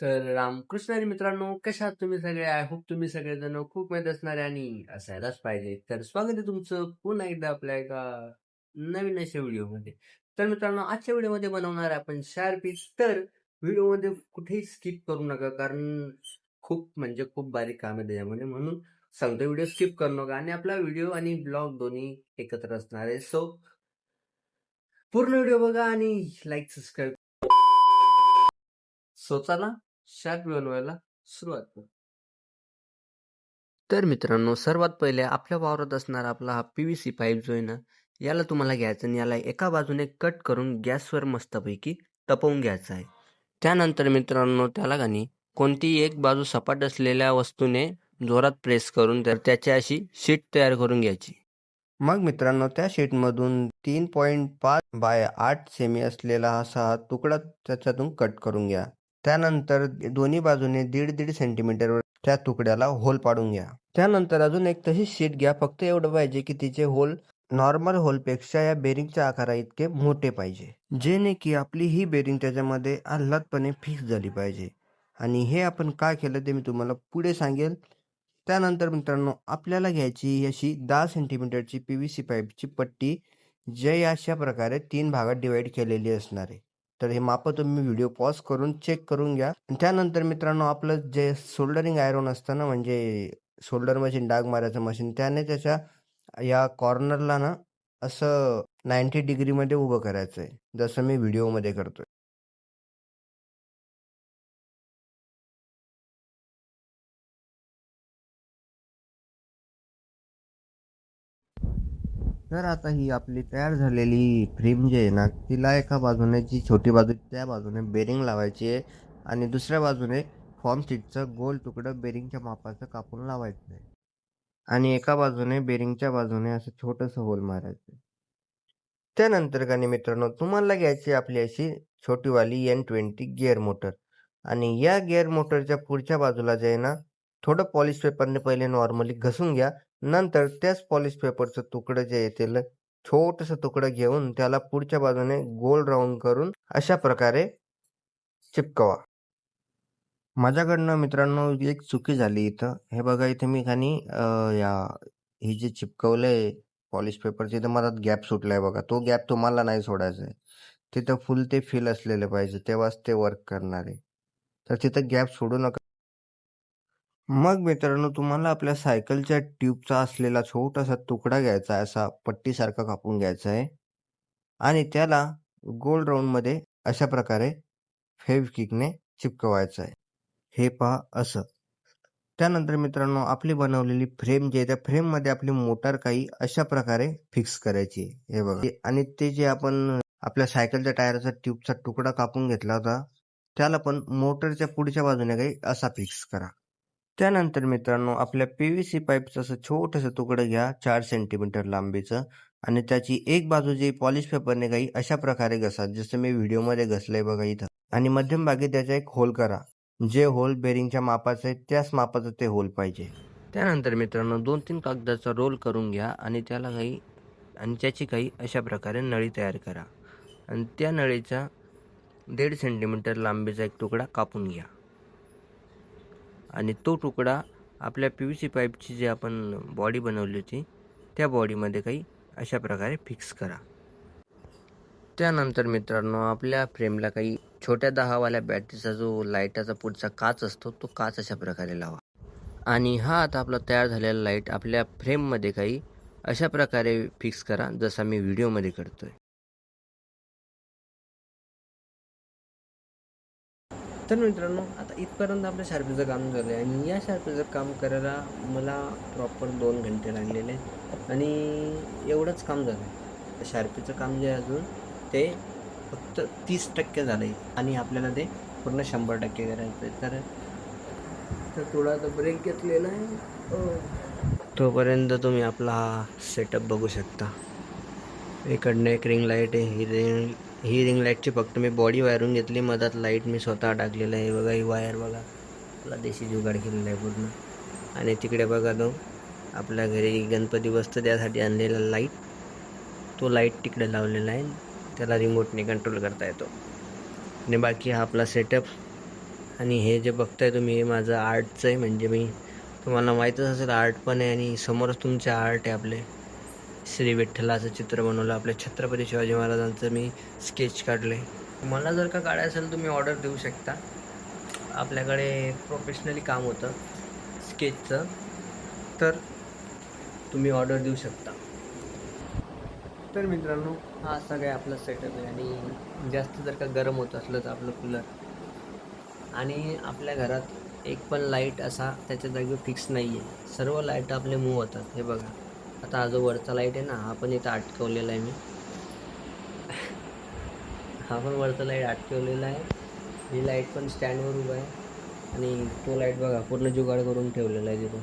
तर रामकृष्णारी मित्रांनो कशा तुम्ही सगळे? आय होप तुम्ही सगळेजण खूप माहीत असणारे आणि असायलाच पाहिजे. तर स्वागत आहे तुमचं पुन्हा एकदा आपल्या एका नवीन अशा व्हिडिओमध्ये. तर मित्रांनो आजच्या व्हिडिओमध्ये बनवणार आहे आपण पीस तर व्हिडिओमध्ये कुठेही स्किप करू नका कारण खूप म्हणजे खूप बारीक काम आहे त्याच्यामध्ये. म्हणून सांगतो व्हिडिओ स्किप करू नका आणि आपला व्हिडिओ आणि ब्लॉग दोन्ही एकत्र असणार आहे. सो पूर्ण व्हिडिओ बघा आणि लाईक सबस्क्राईब सो चला. शार्क बनवायला सुरुवात करू. तर मित्रांनो सर्वात पहिले आपल्या वावरात असणारा आपला हा पी व्ही सी पाईप जो आहे ना याला तुम्हाला घ्यायचं आणि याला एका बाजूने कट करून गॅसवर मस्तपैकी तपवून घ्यायचं आहे. त्यानंतर मित्रांनो त्याला गाणी कोणतीही एक बाजू सपाट असलेल्या वस्तूने जोरात प्रेस करून तर त्याची अशी शीट तयार करून घ्यायची. मग मित्रांनो त्या शीटमधून तीन पॉईंट पाच बाय आठ सेमी असलेला असा हा तुकडा त्याच्यातून कट करून घ्या. त्यानंतर दोन्ही बाजूने दीड दीड सेंटीमीटरवर त्या तुकड्याला होल पाडून घ्या. त्यानंतर अजून एक तशी शीट घ्या. फक्त एवढं पाहिजे की तिचे होल नॉर्मल होलपेक्षा या बेरिंगच्या आकारा इतके मोठे पाहिजे. जेणे की आपली ही बेरिंग त्याच्यामध्ये आल्हादपणे फिक्स झाली पाहिजे. आणि हे आपण काय केलं ते मी तुम्हाला पुढे सांगेल. त्यानंतर मित्रांनो आपल्याला घ्यायची अशी दहा सेंटीमीटरची पी व्ही सी पाईपची पट्टी जे अशा प्रकारे तीन भागात डिवाईड केलेली असणार आहे. तर हे मापं तुम्ही व्हिडिओ पॉज करून चेक करून घ्या. त्यानंतर मित्रांनो आपलं जे सोल्डरिंग आयरन असतं ना म्हणजे सोल्डर मशीन डाग मारायचं मशीन त्याने त्याच्या या कॉर्नरला ना असं नाईन्टी डिग्रीमध्ये उभं करायचं आहे जसं मी व्हिडिओमध्ये करतोय. तर आता ही आपली तयार झालेली फ्रेम जी आहे ना तिला एका बाजूने जी छोटी बाजू त्या बाजूने बेरिंग लावायची आहे आणि दुसऱ्या बाजूने फॉर्म सीटचं गोल तुकडं बेरिंगच्या मापाचं कापून लावायचं आहे. आणि एका बाजूने बेरिंगच्या बाजूने असं छोटंसं होल मारायचं त्यानंतर का मित्रांनो तुम्हाला घ्यायची आपली अशी छोटीवाली एन ट्वेंटी गिअर मोटर आणि या गिअर मोटरच्या पुढच्या बाजूला जे आहे ना थोडं पॉलिश पेपरने पहिले नॉर्मली घसून घ्या. नंतर त्याच पॉलिश पेपरचं तुकडं जे येतील त्याला छोटंसं तुकडं घेऊन त्याला पुढच्या बाजूने गोल राऊंड करून अशा प्रकारे चिपकवा. माझ्याकडनं मित्रांनो एक चुकी झाली इथं. हे बघा इथे मी खाली या हे जे चिपकवलंय पॉलिश पेपरचे इथं मला गॅप सुटलाय बघा. तो गॅप तुम्हाला नाही सोडायचा आहे. तिथं फुल ते फिल असलेले पाहिजे. तेव्हाच ते वर्क करणार आहे. तर तिथं गॅप सोडू नका. मग मित्रांनो तुम्हाला आपल्या सायकलच्या ट्यूबचा असलेला छोटासा तुकडा घ्यायचा आहे असा पट्टीसारखा कापून घ्यायचा आहे. आणि त्याला गोल राऊंडमध्ये अशा प्रकारे फेवकिकने चिपकवायचं आहे. हे पहा असं. त्यानंतर मित्रांनो आपली बनवलेली फ्रेम जी आहे त्या फ्रेममध्ये आपली मोटार काही अशा प्रकारे फिक्स करायची आहे. हे बघा. आणि ते जे आपण आपल्या सायकलच्या टायरचा ट्यूबचा तुकडा कापून घेतला होता त्याला पण मोटरच्या पुढच्या बाजूने काही असा फिक्स करा. त्यानंतर मित्रांनो आपल्या पी व्ही सी पाईपचं असं छोटंसं तुकडं घ्या चार सेंटीमीटर लांबीचं आणि त्याची एक बाजू जी पॉलिश पेपरने काही अशा प्रकारे घसा जसं मी व्हिडिओमध्ये घसलंय बघा इथं. आणि मध्यमभागी त्याचा एक होल करा. जे होल बेरिंगच्या मापाचं आहे त्याच मापाचं ते होल पाहिजे. त्यानंतर मित्रांनो दोन तीन कागदाचा रोल करून घ्या आणि त्याला काही आणि त्याची काही अशा प्रकारे नळी तयार करा. आणि त्या नळीचा दीड सेंटीमीटर लांबीचा एक तुकडा कापून घ्या. आणि तो तुकडा आपल्या पी व्ही सी पाईपची जी आपण बॉडी बनवली होती त्या बॉडीमध्ये काही अशा प्रकारे फिक्स करा. त्यानंतर मित्रांनो आपल्या फ्रेमला काही छोट्या दहावाल्या बॅटरीचा जो लाईटाचा पुढचा काच असतो तो काच अशा प्रकारे लावा. आणि हा आता आपला तयार झालेला लाइट आपल्या फ्रेममध्ये काही अशा प्रकारे फिक्स करा जसा मी व्हिडिओमध्ये करतोय. तर मित्रांनो आता इथपर्यंत आपल्या शार्पीचं काम झालं आहे आणि या शार्पीचं काम करायला मला प्रॉपर दोन घंटे लागलेले आणि एवढंच काम झालं आहे शार्पीचं काम जे अजून ते फक्त तीस टक्के झालं आहे आणि आपल्याला ते पूर्ण शंभर टक्के करायचं आहे तर तर थोडा आता ब्रेक घेतलेला आहे. हो. तोपर्यंत तुम्ही आपला सेटअप बघू शकता. इकडनं एक रिंग लाइट आहे ही रिंग ही रिंग लाईटची फक्त मी बॉडी वायरून घेतली मधात लाइट मी स्वतः टाकलेलं आहे. बघा ही वायर बघा. आपला देशी जुगाड केलेला आहे पूर्ण. आणि तिकडे बघा तो आपल्या घरी गणपती बसतो त्यासाठी आणलेला लाइट तो लाइट तिकडे लावलेला आहे. त्याला रिमोटने कंट्रोल करता येतो. आणि बाकी हा आपला सेटअप आणि हे जे बघताय तुम्ही हे माझं आर्टचं आहे. म्हणजे मी तुम्हाला माहीतच असेल आर्ट पण आहे आणि समोरच तुमचे आर्ट आहे आपले. श्री विठ्ठलाचं चित्र बनवलं आपल्या छत्रपती शिवाजी महाराजांचं मी स्केच काढले मला जर का काढायचं असेल तुम्ही ऑर्डर देऊ शकता. आपल्याकडे प्रोफेशनली काम होतं स्केचचं तर तुम्ही ऑर्डर देऊ शकता. तर मित्रांनो हा असा काय आपला सेटअप आहे आणि जास्त जर का गरम होत असलं तर आपलं कूलर आणि आपल्या घरात एक पण लाइट असा त्याच्या जागी फिक्स नाही आहे सर्व लाइट आपले मूव होतात. हे बघा. आता हा जो वरचा लाइट आहे ना हा पण इथं अटकवलेला आहे मी. हा पण वरचा लाइट अटकवलेला आहे. ही लाइट पण स्टँडवर उभा आहे. आणि तो लाइट बघा पूर्ण जुगाड करून ठेवलेला आहे तिथं.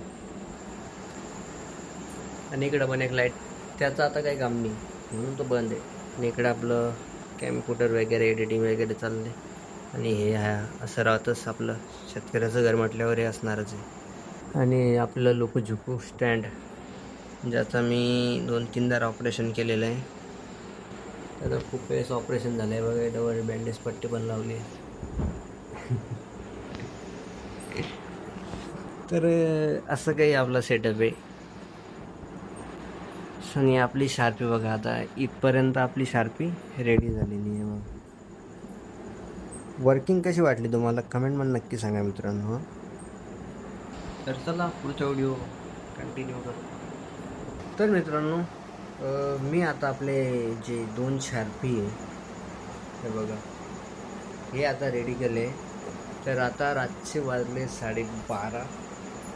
आणि इकडं पण एक लाइट त्याचं आता काही काम नाही. म्हणून तो बंद आहे. आणि इकडं आपलं कॅम्प्युटर वगैरे एडिटिंग वगैरे चालले आणि हे असं राहतच आपलं. शेतकऱ्याचं घर म्हटल्यावर हे असणारच आहे. आणि आपलं लोक झुकू स्टँड ज्याचा मी दोन तीनदा ऑपरेशन केलेलं आहे. त्याचं खूप वेळेस ऑपरेशन झालं आहे बघा डबल बँडेज पट्टी पण लावली आहे. तर असं काही आपला सेटअप आहे. आणि आपली शार्पी बघा आता. इथपर्यंत आपली शार्पी रेडी झालेली आहे मग वर्किंग कशी वाटली तुम्हाला? कमेंट पण नक्की सांगा मित्रांनो तर चला पुढचा व्हिडिओ कंटिन्यू करू. तर मित्रांनो मी आता आपले जे दोन शार्पी आहे हे बघा हे आता रेडी केले. तर आता रातचे वाजले साडेबारा.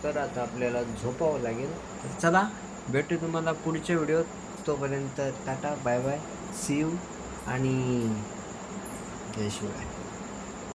तर आता आपल्याला झोपावं लागेल. तर चला भेटू तुम्हाला पुढच्या व्हिडिओत. तोपर्यंत tata bye bye see you आणि जय शिवाय.